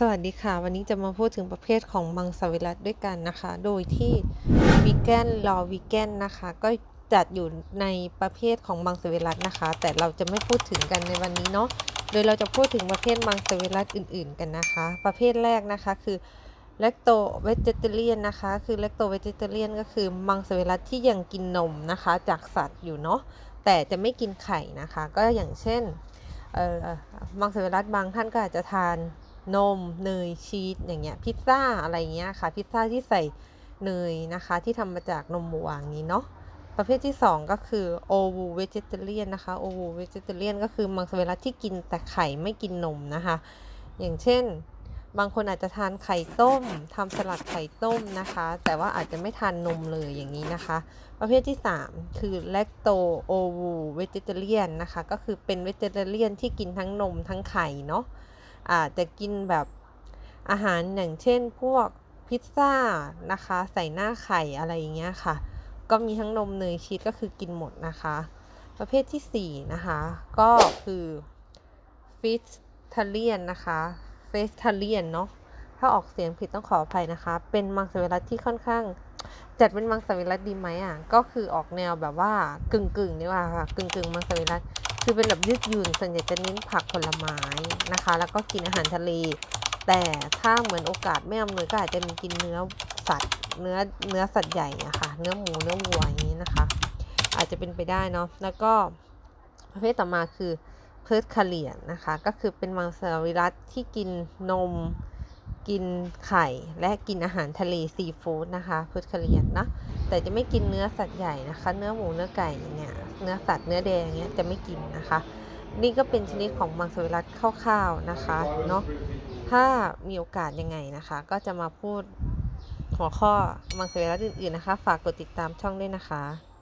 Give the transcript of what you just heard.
สวัสดีค่ะ วันนี้จะมาพูดถึงประเภทของมังสวิรัติด้วยกันนะคะ โดยที่วีแกนรอวีแกนนะคะ ก็จัดอยู่ในประเภทของมังสวิรัตินะคะ แต่เราจะไม่พูดถึงกันในวันนี้เนาะโดยเราจะพูดถึงประเภทมังสวิรัติอื่น ๆ กันนะคะ ประเภทแรกนะคะคือเลคโตเวจเตเรียนนะคะ คือเลคโตเวจเตเรียนก็คือมังสวิรัติที่ยังกินนมนะคะ จากสัตว์อยู่เนาะแต่จะไม่กินไข่นะคะ ก็อย่างเช่นมังสวิรัติบางท่านก็อาจจะทาน นมเนยชีสอย่างเงี้ยพิซซ่าอะไรเงี้ยค่ะพิซซ่าที่ใส่เนยนะคะที่ทำมาจากนมวัวอย่างนี้เนาะประเภทที่ 2 ก็คือโอวูเวจเตเรียนนะคะโอวูเวจเตเรียนก็คือมังสวิรัตที่กินแต่ไข่ไม่กินนมนะคะ อย่างเช่น บางคนอาจจะทานไข่ต้มทำสลัดไข่ต้มนะคะ แต่ว่าอาจจะไม่ทานนมเลยอย่างนี้นะคะ ประเภทที่ 3 คือแลคโตโอวูเวจเตเรียนนะคะ ก็คือเป็นเวจเตเรียนที่กินทั้งนมทั้งไข่เนาะ อาจจะกินแบบอาหารอย่างเช่นพวกพิซซ่านะคะ ใส่หน้าไข่อะไรอย่างเงี้ยค่ะ ก็มีทั้งนมเนยชีสก็คือกินหมดนะคะ ประเภทที่ 4 นะคะ ก็คือฟิสทาเลียนนะคะเฟสทาเลียนเนาะถ้าออกเสียงผิดต้องขออภัยนะคะ เป็นมังสวิรัติที่ค่อนข้าง จัดเป็นมังสวิรัติดีไหมอะ ก็คือออกแนวแบบว่ากึ่งกึ่งๆนี่ว่าค่ะกึ่งกึ่งๆมังสวิรัต คือเป็นแบบยืดหยุ่นส่วนใหญ่จะเน้นผักผลไม้นะคะ แล้วก็กินอาหารทะเล แต่ถ้าเหมือนโอกาสไม่อำนวยก็อาจจะมีกินเนื้อสัตว์เนื้อเนื้อสัตว์ใหญ่อะค่ะเนื้อหมูเนื้อวัวอย่างนี้นะคะ อาจจะเป็นไปได้เนาะแล้วก็ประเภทต่อมาคือเพิร์ดคาเลียนนะคะ ก็คือเป็นมังสวิรัตที่กินนม กินไข่และกินอาหารทะเลซีฟู้ดนะคะพิร์ดคเลียนนะแต่จะไม่กินเนื้อสัตว์ใหญ่นะคะ เนื้อหมูเนื้อไก่เนี่ยเนื้อสัตว์เนื้อแดงเนี้ยจะไม่กินนะคะ นี่ก็เป็นชนิดของมังสวิรัติคร่าวๆนะคะเนาะถ้ามีโอกาสยังไงนะคะ ก็จะมาพูดหัวข้อมังสวิรัติอื่นๆนะคะ ฝากกดติดตามช่องด้วยนะคะ